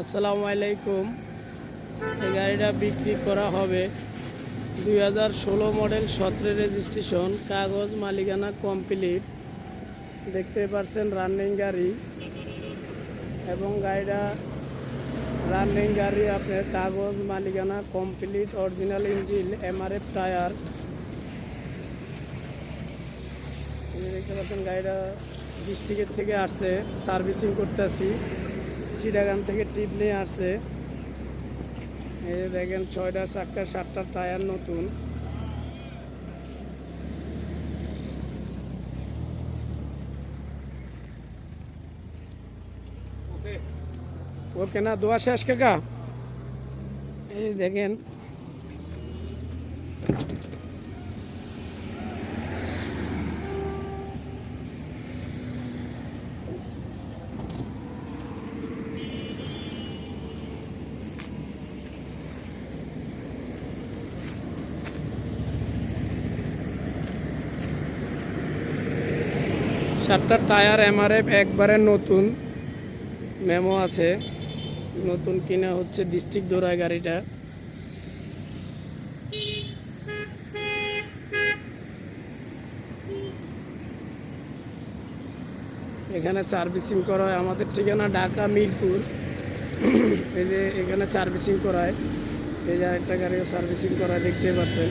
আসসালামু আলাইকুম। এই গাড়িটা বিক্রি করা হবে দুই হাজার ষোলো মডেল সতেরো রেজিস্ট্রেশন, কাগজ মালিকানা কমপ্লিট। দেখতে পারছেন রানিং গাড়ি। এবং গাড়িটা রানিং গাড়ি আপনার কাগজ মালিকানা complete, original engine, MRF tyre. দেখতে পাচ্ছেন গাড়িটা ডিস্ট্রিক্টের থেকে আসছে, সার্ভিসিং করতেছি। চিটাগান থেকে টিপ নিয়ে আসছে। এই দেখেন, ছয়টা, সাতটা সাতটা, টায়ার নতুন। ওকে না, দোয়া শেষ, কাকা? এই দেখেন সাতটা টায়ার এমআরএফ একবারে নতুন। মেমো আছে। নতুন কিনা হচ্ছে ডিস্ট্রিক্ট দৌড়ায় গাড়িটা। এখানে সার্ভিসিং করা হয়। আমাদের ঠিকানা ঢাকা মিরপুর। এই যে এখানে সার্ভিসিং করায় এই যে আরেকটা গাড়িও সার্ভিসিং করায় দেখতে পাচ্ছেন